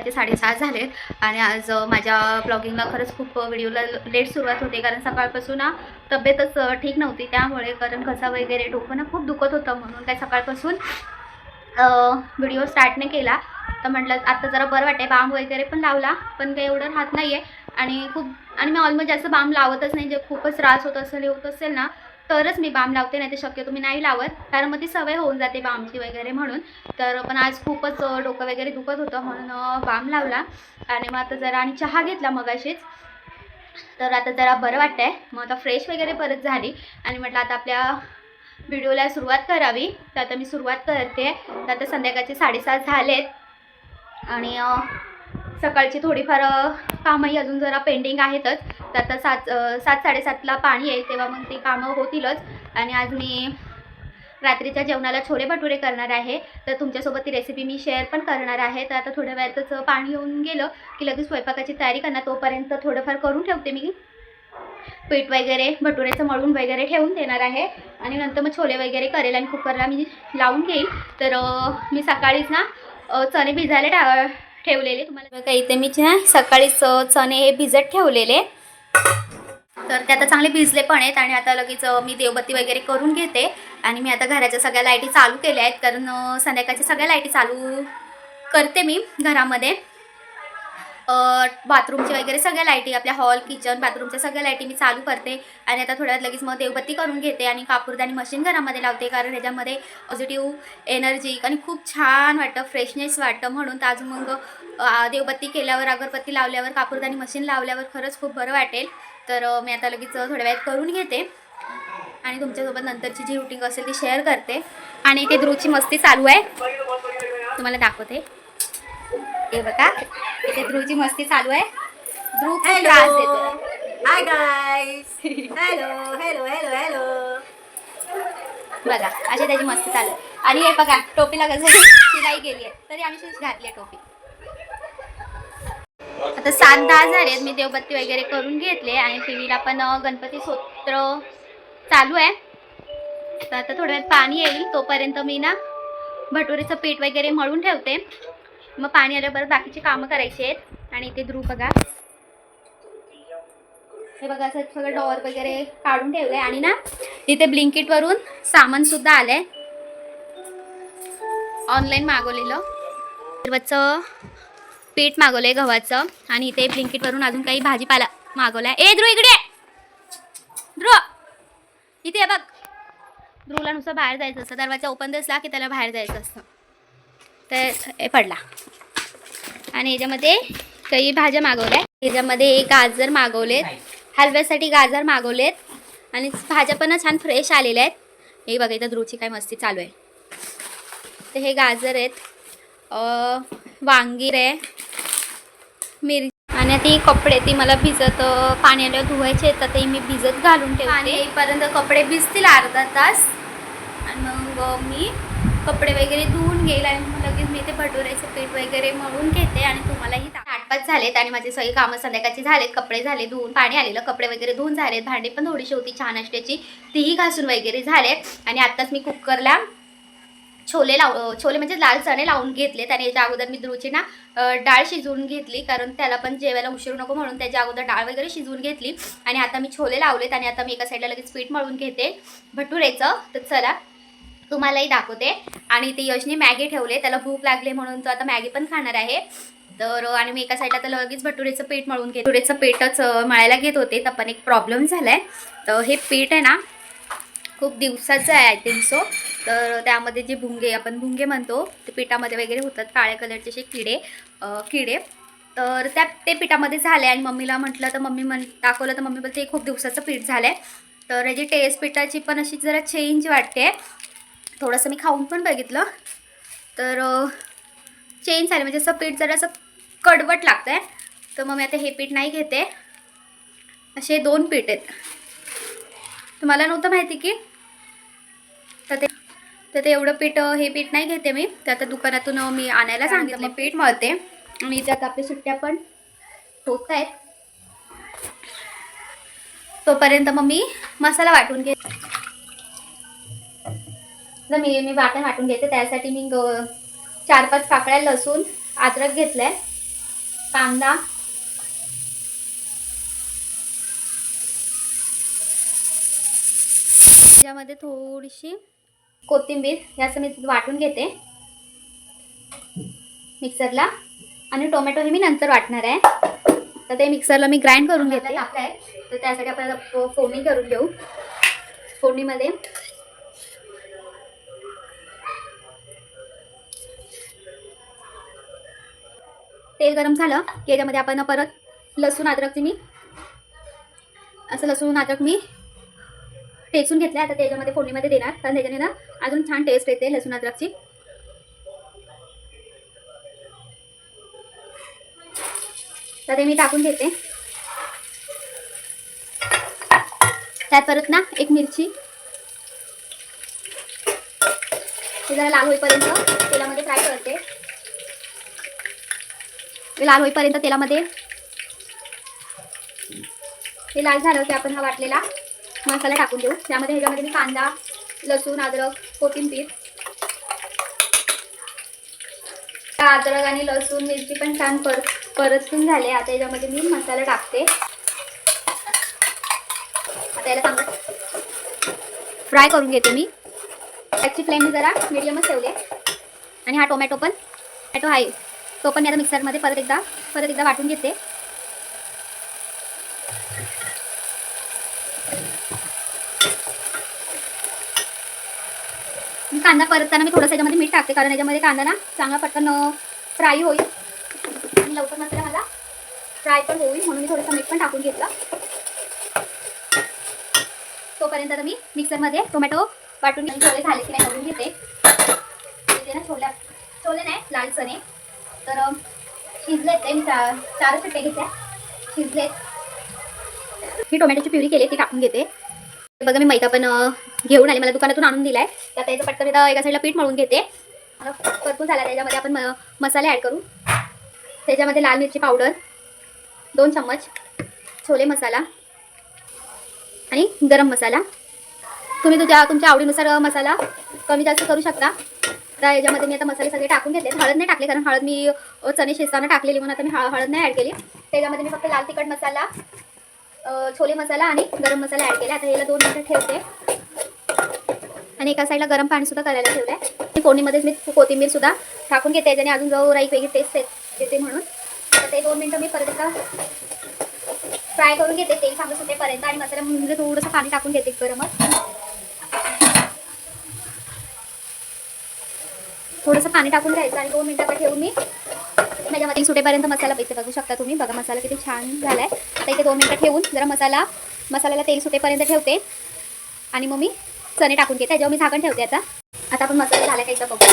सकाळचे साडेसहा झाले आणि आज माझ्या ब्लॉगिंगला खरंच खूप व्हिडिओला लेट सुरुवात होते. कारण सकाळपासून ना तब्येतच ठीक नव्हती. त्यामुळे कारण घसा वगैरे डोकं ना खूप दुखत होतं. म्हणून काय सकाळपासून व्हिडिओ स्टार्ट नाही केला. तर म्हटलं आता जरा बरं वाटते बाम वगैरे पण लावला. पण काही एवढं राहत नाही आहे आणि खूप आणि मी ऑलमोस्ट जास्त बाम लावतच नाही. जे खूपच त्रास होत असेल होत असेल ना तरच मी बाम लावते नाही तर शक्यतो मी नाही लावत. कारण मग ती सवय होऊन जाते बामची वगैरे म्हणून. तर पण आज खूपच डोकं वगैरे दुखत होतं म्हणून बाम लावला. आणि मग आता जरा आणि चहा घेतला मगाशीच. तर आता जरा बरं वाटतं आहे मग आता फ्रेश वगैरे परत झाली. आणि म्हटलं आता आपल्या व्हिडिओला सुरुवात करावी. तर आता मी सुरुवात करते. तर आता संध्याकाळचे साडेसात झालेत. आणि सकाळची थोडीफार कामंही अजून जरा पेंडिंग आहेतच. तर आता सात सात साडेसातला पाणी येईल तेव्हा मग ती कामं होतीलच. आणि आज मी रात्रीच्या जेवणाला छोले भटुरे करणार आहे. तर तुमच्यासोबत ती रेसिपी मी शेअर पण करणार आहे. तर आता थोड्या वेळातच पाणी येऊन गेलं की लगेच स्वयंपाकाची तयारी करणार. तोपर्यंत थोडंफार करून ठेवते मी. पीठ वगैरे भटुरेचं मळून वगैरे ठेवून देणार आहे. आणि नंतर मग छोले वगैरे करेल आणि कुकरला मी लावून घेईल. तर मी सकाळीच ना चणे भिजायला टा ठेवलेले तुम्हाला. बघा इथे मी ना सकाळीच चणे हे भिजत ठेवलेले. तर ते आता चांगले भिजले पण आहेत आणि आता लगेच मी देवबत्ती वगैरे करून घेते. आणि मी आता घराच्या सगळ्या लाईटी चालू केल्या आहेत कारण संध्याकाळच्या सगळ्या लाईटी चालू करते मी घरामध्ये. बाथरूमची वगैरे सगळ्या लाईटी आपल्या हॉल किचन बाथरूमच्या सगळ्या लाईटी मी चालू करते. आणि आता थोड्या लगेच मग देवबत्ती करून घेते आणि कापूरदानी मशीन घरामध्ये लावते कारण ह्याच्यामध्ये पॉझिटिव्ह एनर्जी आणि खूप छान वाटतं फ्रेशनेस वाटतं. म्हणून तर अजून मग देवबत्ती केल्यावर अगरबत्ती लावल्यावर कापूरदानी मशीन लावल्यावर खरंच खूप बरं वाटेल. तर मी आता लगेच थोड्या वेळात करून घेते. आणि तुमच्यासोबत नंतरची जी रुटीन असेल ती शेअर करते. आणि इथे ध्रुवची मस्ती चालू आहे. तुम्हाला दाखवते. हे बघा इथे ध्रुवची मस्ती चालू आहे. ध्रुव खूप त्रास देतो Hello. Hi guys. Hello, hello, hello, hello. बघा अशी त्याची मस्ती चालू आहे. आणि हे बघा टोपीला कसं शिलाई गेली आहे. तरी आम्ही घातली आहे टोपी. आता सात दहा झालेत मी देवबत्ती वगैरे करून घेतले आणि टी व्हीला पण गणपती स्तोत्र चालू आहे. तर आता थोड्या वेळात पाणी येईल तोपर्यंत मी ना भटुरेचं पीठ वगैरे मळून ठेवते. मग पाणी आल्यावर बाकीचे कामं करायचे आहेत. आणि इथे ध्रुव बघा. हे बघा असं सगळं डॉर वगैरे काढून ठेवलंय. आणि ना इथे ब्लिंकिटवरून सामान सुद्धा आलंय. ऑनलाईन मागवलेलं. सर्वचं पीठ मागवलंय गव्हाचं. आणि इथे ब्लिंकिटवरून अजून काही भाजीपाला मागवलाय. ए ध्रुव इकडे ध्रुव इथे बघ. ध्रुवला नुसतं बाहेर जायचं असतं. दरवाजा ओपन दिसला की त्याला बाहेर जायचं असतं. तर हे पडला. आणि याच्यामध्ये काही भाज्या मागवल्या. याच्यामध्ये गाजर मागवलेत. हलव्यासाठी गाजर मागवलेत. आणि भाज्या पण छान फ्रेश आलेल्या आहेत. हे बघा इथं ध्रुवची काय मस्ती चालू आहे. तर हे गाजर आहेत. वांगीर आहे. मिरची. आणि ती कपडे ती मला भिजत पाण्याला धुवायचे आहेत. तर ते मी भिजत घालून ठेवते. आणि कपडे भिजतील अर्धा तास. आणि मग मी कपडे वगैरे धुवून घेईल आणि मग लगेच मी ते भटुऱ्याचं पीठ वगैरे मळून घेते आणि तुम्हालाही आठपाच झालेत आणि माझे सगळी कामं संध्याकाळची झालेत. कपडे झाले धुवून पाणी आलेलं कपडे वगैरे धुवून झालेत. भांडी पण थोडीशी होती छान असल्याची. तीही घासून वगैरे झाले आणि आत्ताच मी कुकरला छोले लाव छोले म्हणजे लाल चणे लावून घेतलेत आणि याच्या अगोदर मी द्रुची ना डाळ शिजवून घेतली कारण त्याला पण जेवायला उशीर नको म्हणून त्याच्या अगोदर डाळ वगैरे शिजवून घेतली. आणि आता मी छोले लावलेत आणि आता मी एका साईडला लगेच पीठ मळून घेते. भटुरेचं. तर चला तुम्हालाही दाखवते. आणि ते यशने मॅगी ठेवले. त्याला भूक लागले म्हणून तो आता मॅगी पण खाणार आहे. तर आणि मी एका साईडला त्याला लगेच भटुरेचं पीठ मळून घेत. भटुरेचं पीठच मळायला घेत होते. तर पण एक प्रॉब्लेम झाला आहे तर हे पीठ आहे ना खूप दिवसाचं आहे आय थिंक सो तर त्यामध्ये जे भुंगे आपण भुंगे म्हणतो ते पिठामध्ये वगैरे होतात. काळ्या कलरचे असे किडे किडे. तर त्या ते पिठामध्ये झाले. आणि मम्मीला म्हटलं तर मम्मी म्हण दाखवलं तर मम्मी बोलते खूप दिवसाचं पीठ झालं आहे तर याची टेस्ट पिठाची पण अशी जरा चेंज वाटते. थोडंसं मी खाऊन पण बघितलं. तर चेंज झाले. म्हणजे असं पीठ जरा असं कडवट लागतं आहे तर मग मी आता हे पीठ नाही घेते. असे दोन पीठ आहेत. तुम्हाला नव्हतं माहिती की? तर ते तर ते एवढं पीठ हे पीठ नाही घेते मी. तर आता दुकानातून मी आणायला सांगितलं. मग. पीठ मळते. आणि त्यात आपल्या सुट्ट्या पण होत आहेत तोपर्यंत मग मी मसाला वाटून घे तर मी मी वाटण वाटून घेते. त्यासाठी मी ग चार पाच पाकळ्या लसूण अद्रक घेतलाय. कांदा. त्याच्यामध्ये थोडीशी कोथिंबीर असं मी वाटून घेते. मिक्सरला. आणि टोमॅटो हे मी नंतर वाटणार आहे. तर ते मिक्सरला मी ग्राइंड करून घेते. तर त्यासाठी आपण आता फोडणी करून घेऊ. फोडणीमध्ये तेल गरम झालं की याच्यामध्ये आपण परत लसूण अद्रकची मी असं लसूण अद्रक मी टेचून घेतलं आता त्याच्यामध्ये फोडणीमध्ये देणार. कारण त्याच्याने ना अजून छान टेस्ट येते लसूण अद्रकची तर ते मी टाकून घेते. त्यात परत ना एक मिरची. हे जरा लाल होईपर्यंत तेलामध्ये फ्राय करते. लाल होईपर्यंत तेलामध्ये हे लाल झालं की आपण हा वाटलेला मसाला टाकून देऊ. त्यामध्ये ह्याच्यामध्ये मी कांदा लसूण अद्रक कोथिंबीर अद्रक आणि लसूण मिरची पण छान पर परतून झाले. आता याच्यामध्ये मी मसाला टाकते. आता याला चांगलं फ्राय करून घेते मी. त्याची फ्लेम मी जरा मिडियमच ठेवले आणि हा टोमॅटो पण टोमॅटो आहे. तो पण मी आता मिक्सरमध्ये परत एकदा परत एकदा वाटून घेते. कांदा परतताना मी थोडंसं याच्यामध्ये मीठ टाकते कारण याच्यामध्ये कांदा ना चांगला पटकन फ्राय होईल. आणि लवकर मसाला मला फ्राय पण होईल म्हणून मी थोडंसं मीठ पण टाकून घेतलं. तोपर्यंत आता मी मिक्सरमध्ये टोमॅटो वाटून घेऊन छोले झाले की नाही बघून घेते. ना छोल्या छोले नाही लाल चणे तर शिजलेत. ते मी चार चारच पिठे घेतल्या शिजलेत. ही टोमॅटोची प्युरी केली ती टाकून घेते. बघा मी मैदा पण घेऊन आले. मला दुकानातून आणून दिलाय. तर त्याचं पटकन एका साईडला पीठ मळून घेते. परतून झाला. त्याच्यामध्ये आपण म- मसाले ॲड करू. त्याच्यामध्ये लाल मिरची पावडर दोन चम्मच छोले मसाला आणि गरम मसाला. तुम्ही तुझ्या तुमच्या आवडीनुसार मसाला कमी जास्त करू शकता. तर याच्यामध्ये मी आता मसाले सगळे टाकून घेतले हळद नाही टाकले कारण हळद मी चणे शिजताना टाकलेली म्हणून आता मी हळद नाही ॲड केली. त्याच्यामध्ये मी फक्त लाल तिखट मसाला छोले मसाला आणि गरम मसाला ॲड केला. आता याला दोन मिनटं ठेवते. आणि एका साईडला गरम पाणी सुद्धा करायला ठेवलं आहे फोडणीमध्येच मी कोथिंबीर सुद्धा टाकून घेते त्याच्याने अजून जवळ एक वेगळी टेस्ट येते म्हणून. तर ते दोन मिनटं मी परत एकदा फ्राय करून घेते. तेल चांगलं सुटेपर्यंत आणि मसाला म्हणजे थोडंसं पाणी टाकून घेते गरमच. थोडंसं पाणी टाकून घ्यायचं आणि दोन मिनटाला ठेवून मी. त्याच्यामध्ये सुटेपर्यंत मसाला पैसे बघू शकता तुम्ही. बघा मसाला किती छान झाला आहे तर इथे दोन मिनटं ठेवून जरा मसाला मसाल्याला तेल सुटेपर्यंत ठेवते. आणि मग मी चणे टाकून घेते. त्याच्यावर मी झाकण ठेवते आता. आता आपण मसाला झाला का इथं बघू.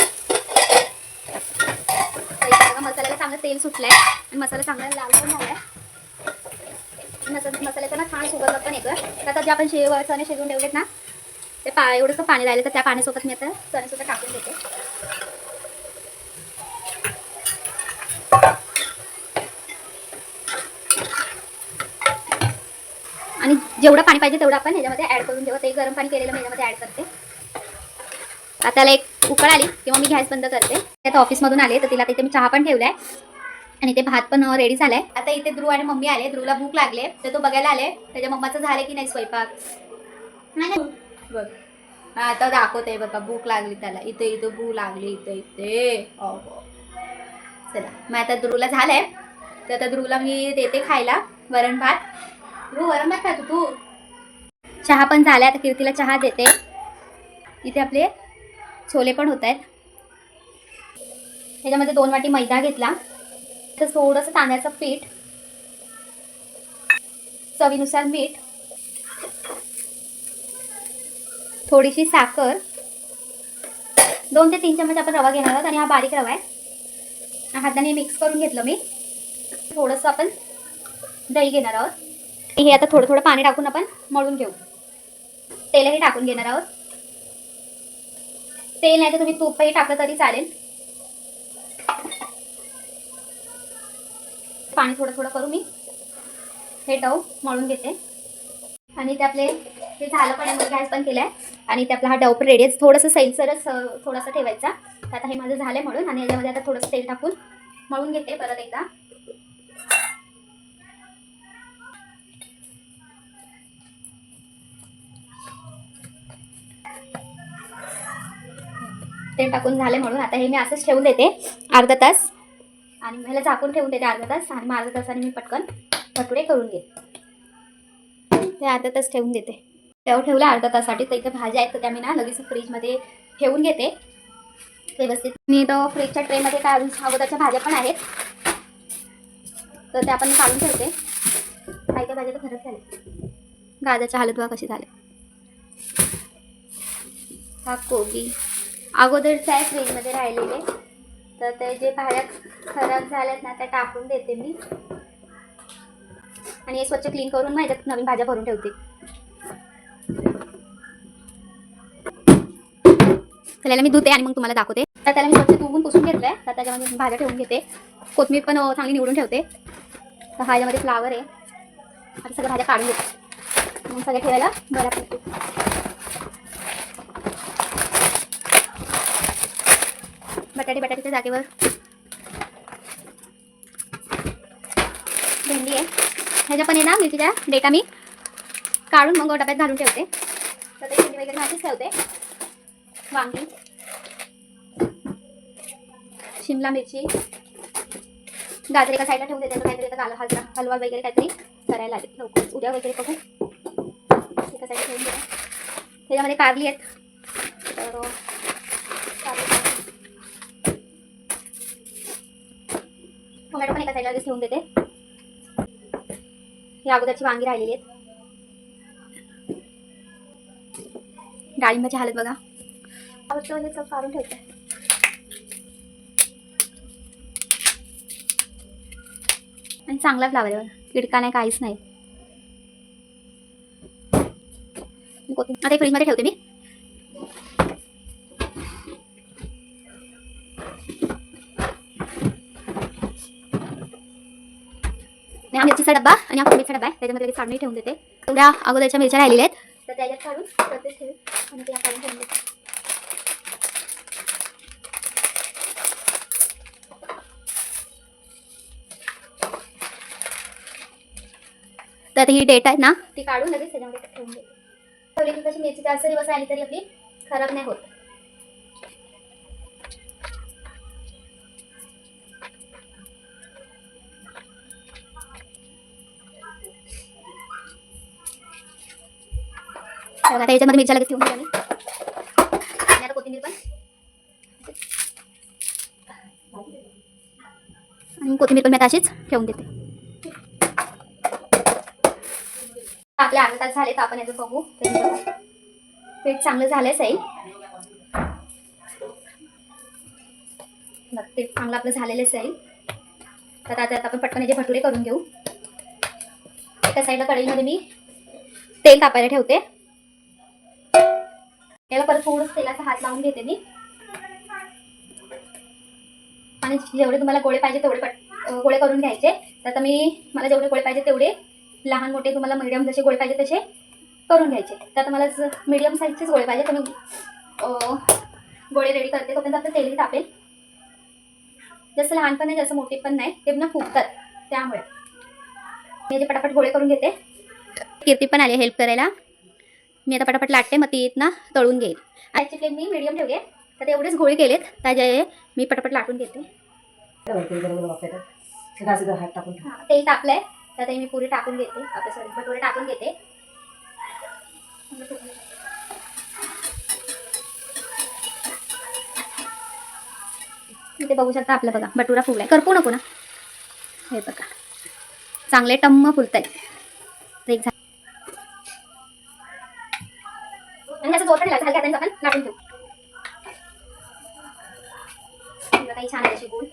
तर बघा मसाल्याला चांगलं तेल सुटलंय. आणि मसाला चांगला लाल पण झालाय. मसाला मसाल्याचा ना छान सुगंध पण येतोय. तर आता जे आपण शेव चणे शिजवून ठेवलेत ना ते पा एवढंसं पाणी राहिलं तर त्या पाण्यासोबत मी आता चणे सुद्धा टाकून देते. आणि जेवढं पाणी पाहिजे तेवढं आपण ह्याच्यामध्ये ॲड करून जेव्हा ते गरम पाणी केलेलं मी ह्याच्यामध्ये ॲड करते. आता त्याला एक उकळ आली किंवा मी गॅस बंद करते. आता ऑफिसमधून आले तर तिला तिथे मी चहा पण ठेवलाय. आणि ते भात पण रेडी झालाय. आता इथे ध्रुव आणि मम्मी आले. ध्रुवला भूक लागले तर तो बघायला आले. त्याच्या मम्माचं झालं की नाही स्वयंपाक? नाही बघ आता दाखवते बघा भूक लागली त्याला. इथे इथे भूक लागली इथे इथे. चला मग आता ध्रुवला झालंय. तर आता ध्रुवला मी देते खायला वरण भात. ध्रुव वरण भात खातो तू. चहा पण झालाय आता कीर्तीला चहा देते. इथे आपले छोले पण होत आहेत. त्याच्यामध्ये दोन वाटी मैदा घेतला. तर थोडंसं तांदळाचं पीठ चवीनुसार मीठ थोडीशी साखर. दोन ते तीन चमच आपण रवा घेणार आहोत आणि हा बारीक रवा आहे. हाताने मिक्स करून घेतलं मी. थोडंसं आपण दही घेणार आहोत. हे आता थोडं थोडं पाणी टाकून आपण मळून घेऊ. तेलही टाकून घेणार आहोत. तेल नाही तर तुम्ही तूपही टाकलं तरी चालेल. पाणी थोडं थोडं करू मी हे टव मळून घेते. आणि ते आपले हे झालं पण मग गॅस पण केलं आहे आणि ते आपला हा डव रेडी आहे. थोडंसं सैलसरच थोडासा ठेवायचा. तर आता हे माझं झालं म्हणून आणि याच्यामध्ये आता थोडंसं तेल टाकून मळून घेते परत एकदा. तेल टाकून झाले म्हणून आता हे मी असंच ठेवून देते अर्धा तास. आणि ह्याला झाकून ठेवून देते अर्धा तास आणि मग अर्धा तासाने मी पटकन भटुरे करून घेते. ते अर्धा तास ठेवून देते. त्यावर ठेवलं अर्धा तासासाठी. तर इथे भाज्या आहेत तर त्या मी ना लगेच फ्रीजमध्ये ठेवून घेते. व्यवस्थित. मी तो फ्रीजच्या ट्रेमध्ये काय अजून अगोदरच्या भाज्या पण आहेत. तर त्या पण काढून ठेवते. काही त्या भाज्या तर खरंच झाल्या. गाजरच्या हालत बघा कशी झाले हा कोबी. अगोदरचा आहे फ्रीजमध्ये राहिलेले. तर ते जे भाज्या खराब झाल्यात ना त्या टाकून देते मी. आणि हे स्वच्छ क्लीन करून मग नवीन भाज्या भरून ठेवते. त्याला मी धुते आणि मग तुम्हाला दाखवते. तर त्याला मी स्वच्छ धुवून पुसून घेतलं आहे तर त्याच्यामध्ये भाज्या ठेवून घेते. कोथमीर पण चांगली निवडून ठेवते. तर हा याच्यामध्ये फ्लावर आहे. आता सगळ्या भाज्या काढून घेते. मग सगळ्या ठेवायला बऱ्या पडते. बटाटे बटाट्याच्या जागेवर. भेंडी आहे. ह्याच्या पण आहे ना मिरचीच्या डेटा मी. काढून मग डब्यात घालून ठेवते. तर ते वगैरे माझीच ठेवते. वांगी शिमला मिरची गाजर एका साईडला ठेवून देते. तर काहीतरी आता हलवा हलवा वगैरे काहीतरी करायला लागेल. लवकर. उद्या वगैरे बघू. एका साईडला ठेवून देते. त्याच्यामध्ये कारली आहेत. तर टोमॅटो पण एका साईडला ठेवून देते. ही अगोदरची वांगी राहिलेली आहेत. डाळिंबाची हालत बघा. आवडतं सब काढून ठेवते. आणि चांगला फ्लावर आहे बघा. किडका नाही काहीच नाही. आता फ्रीजमध्ये ठेवते मी. हा मिरचीचा डब्बा आणि हा कोथिंबीरचा डब्बा आहे. त्याच्यामध्ये लगेच काढून ठेवून देते. तेवढ्या अगोदरच्या मिरच्या राहिलेल्या आहेत. त्याच्यात काढून प्रत्येक ठेवून आणि त्या काढून ठेवून तर आता ही डेट आहे ना ती काढून लगेच त्याच्यामध्ये ठेवून देते. ठेवली की कशी मिरची जास्त दिवस आली तरी आपली खराब नाही होत. बघा, आता याच्यामध्ये मिरच्या लगेच ठेवून आणि आता कोथिंबीर पण. आणि कोथिंबीर पण मी आता अशीच ठेवून देते. आपले अर्धा तास झाले तर आपण याचं बघू. पीठ चांगलं झालंच आहे बघ, पीठ चांगलं आपलं झालेलंच आहे तर आता आता आपण पटकन याचे भटुरे करून घेऊ. एका साईडला कढईमध्ये मी तेल तापायला ठेवते. याला परत थोडंच तेलाचा हात लावून घेते मी. आणि जेवढे तुम्हाला गोळे पाहिजे तेवढे पट गोळे करून घ्यायचे. तर आता मी मला जेवढे गोळे पाहिजे तेवढे लहान मोठे तुम्हाला मीडियम जसे गोळे पाहिजे तसे करून घ्यायचे. तर आता मला मीडियम साईजचेच गोळे पाहिजे. तर मी गोळे रेडी करते तोपर्यंत आपलं तेलही तापेल. जसं लहान पण नाही जास्त मोठे पण नाही ते ना फुगतात त्यामुळे. मी जे पटापट गोळे करून घेते. कीर्ती पण आली हेल्प करायला. मी आता पटापट लाटते मग ती ना तळून घेईल आजची फ्लेम मी मीडियम ठेवले तर ते एवढेच गोळे केलेत त्याचे मी पटापट लाटून घेते. हात तेल टाकलंय तर ते मी पुरी टाकून घेते. आपल्या सॉरी भटुरे टाकून घेते. इथे बघू शकता आपलं बघा भटुरा फुगलाय. करपू नको ना. हे बघा. चांगले टम्म फुलत आहेत आणि त्याचं जोर पण लागतं हलक्या हाताने आपण लाटून घेऊ. ही बघा, ही छान आहे अशी गोल.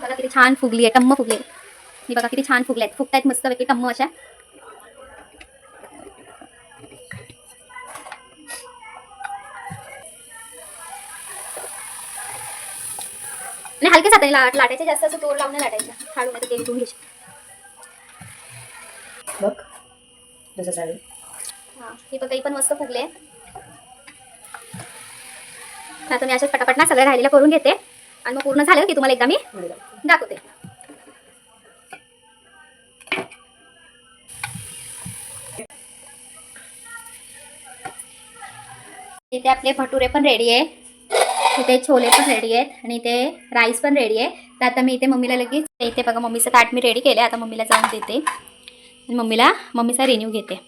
बघा किती छान फुगली आहे टम्म फुगली आहे. ही बघा किती छान फुगल्या आहेत फुगतायत मस्त पैकी टम्म अशा. आणि हलकेच हाताने लाट लाटायचे जास्त असं तोर लावून लाटायचं. हाडून ते तेल धुवून घ्यायचे बघ. जसं चालेल. हां हे बघा पण मस्त फुगले. आता मी अशाच पटापट ना सगळ्या राहिलेल्या करून घेते. आणि मग पूर्ण झालं की तुम्हाला एकदा मी दाखवते. इथे आपले भटुरे पण रेडी आहे. इथे छोले पण रेडी आहेत आणि इथे राईस पण रेडी आहे. तर आता मी इथे मम्मीला लगेच इथे बघा मम्मीचं ताट मी रेडी केलं आता मम्मीला जाऊन देते. आणि मम्मीला मम्मीचा रिन्यू घेते.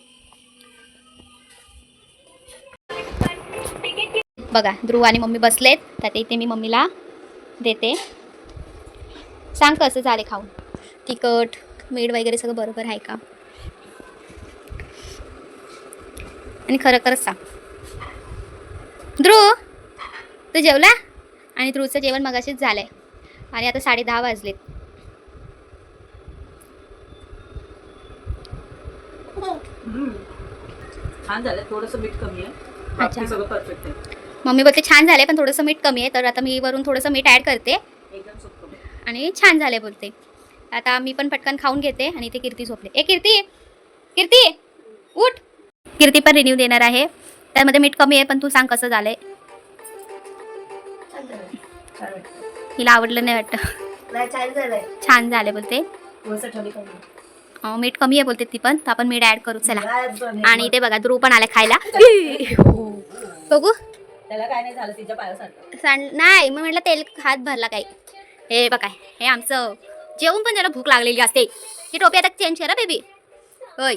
बघा ध्रुव आणि मम्मी बसलेत. तर इथे मी मम्मीला देते. सांग कसं झाले खाऊन? तिखट मीठ वगैरे सगळं बरोबर आहे का? आणि खरं खरंच सांग. ध्रुव तू जेवला? आणि ध्रुवचं जेवण मगाशीच झालंय. आणि आता साडे दहा वाजलेत. छान झालं थोडंसं मीठ कमी आहे. अच्छा. सगळं परफेक्ट आहे. मम्मी बोलते छान झाले पण थोडंसं मीठ कमी आहे तर आता मी वरून थोडंसं मीठ ॲड करते. आणि छान झाले बोलते. आता मी पण पटकन खाऊन घेते आणि ते कीर्ती झोपले. ए कीर्ती! कीर्ती! उठ! कीर्ती पण रिन्यू देणार आहे. त्यामध्ये मीठ कमी आहे पण तू सांग कसं झालंय. हिला आवडलं नाही वाटतं. नाही छान झाले बोलते. मीठ कमी आहे बोलते ती पण आपण मीठ ॲड करू चला. आणि आणि ते बघा ध्रुव पण आला खायला. बघू. त्याला काय नाही झालं तिच्या पायासारखं सांड नाही मग म्हटलं तेल हात भरला काही हे बघा हे आमचं. जेवण पण त्याला भूक लागलेली असते. ही टोपी आता चेंज करा बेबी होय.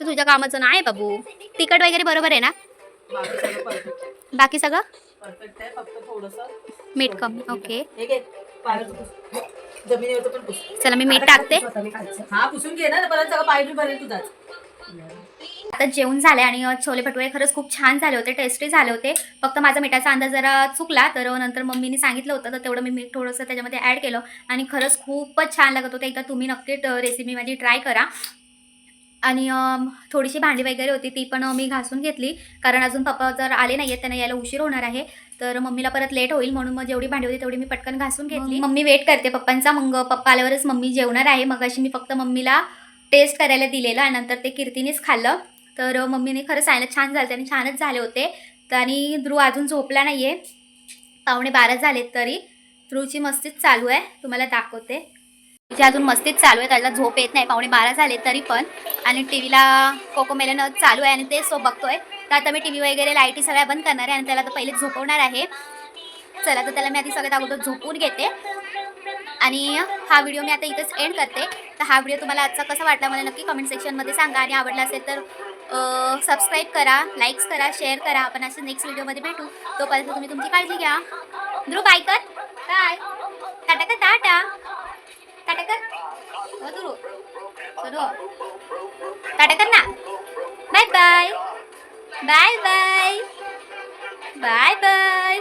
तर तुझ्या कामाचं नाही बाबू. तिखट वगैरे बरोबर आहे ना? बाकी सगळं? परफेक्ट आहे बाकी सगळं परफेक्ट आहे फक्त थोडंसं. मीठ कमी ओके पुस. पण पुस. चला मी मीठ टाकते. हा पुसून घे ना परत सगळं पाय बी भरेल तुझाच. आता जेवण झाले आणि छोले भटुरे खरंच खूप छान झाले होते टेस्टी झाले होते. फक्त माझा मिठाचा अंदाज जरा चुकला तर नंतर मम्मीने सांगितलं होतं तर तेवढं मी मीठ थोडंसं त्याच्यामध्ये ॲड केलं आणि खरंच खूपच छान लागत होतं. एकदा तुम्ही नक्की रेसिपी माझी ट्राय करा. आणि थोडीशी भांडी वगैरे होती ती पण मी घासून घेतली. कारण अजून पप्पा जर आले नाही आहेत त्यांना यायला उशीर होणार आहे. तर मम्मीला परत लेट होईल म्हणून मग जेवढी भांडी होती तेवढी मी पटकन घासून घेतली. मम्मी? वेट करते पप्पांचा मग पप्पा आल्यावरच मम्मी जेवणार आहे. मग अशी मी फक्त मम्मीला टेस्ट करायला दिलेलं आणि नंतर ते कीर्तीनेच खाल्लं. तर मम्मीने खरं सांगितलं छान झालं आणि छानच झाले होते. तर आणि ध्रुव अजून झोपला नाही आहे पावणे बारा झालेत तरी. ध्रुवची मस्तीच चालू आहे. तुम्हाला दाखवते. तिची अजून मस्तीच चालू आहे. त्याला झोप येत नाही. पावणे बारा झाले तरी पण. आणि टी व्हीला कोकोमेलन चालू आहे आणि ते सो बघतोय. तर आता मी टी व्ही वगैरे लाईटी सगळ्या बंद करणार आहे आणि त्याला तर पहिले झोपवणार आहे. चला तर त्याला मी आधी सगळ्यात अगोदर झोपून घेते. आणि हा व्हिडिओ मी आता इथंच एंड करते. तर हा व्हिडिओ तुम्हाला आजचा कसा वाटला मला नक्की कमेंट सेक्शनमध्ये सांगा. आणि आवडला असेल तर सबस्क्राईब करा लाईक्स करा शेअर करा. आपण असं नेक्स्ट व्हिडिओमध्ये भेटू. तोपर्यंत तुम्ही तुमची काळजी घ्या. ध्रुव बाय कर बाय टाटा कर टाटा. टाटा कर. हो, हो, ध्रुव. टाटा कर ना. Bye bye bye bye bye bye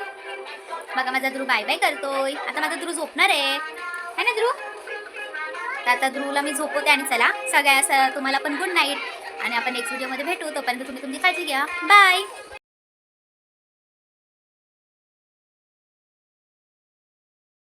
बघा माझा ध्रुव बाय बाय करतोय. आता माझा ध्रुव झोपणार आहे. है ना ध्रुव? आता ध्रुवला मी झोपवते आणि चला सगळ्या तुम्हाला पण गुड नाईट आणि आपण नेक्स्ट व्हिडिओमध्ये भेटू. तोपर्यंत तुम्ही तुमची काळजी घ्या. बाय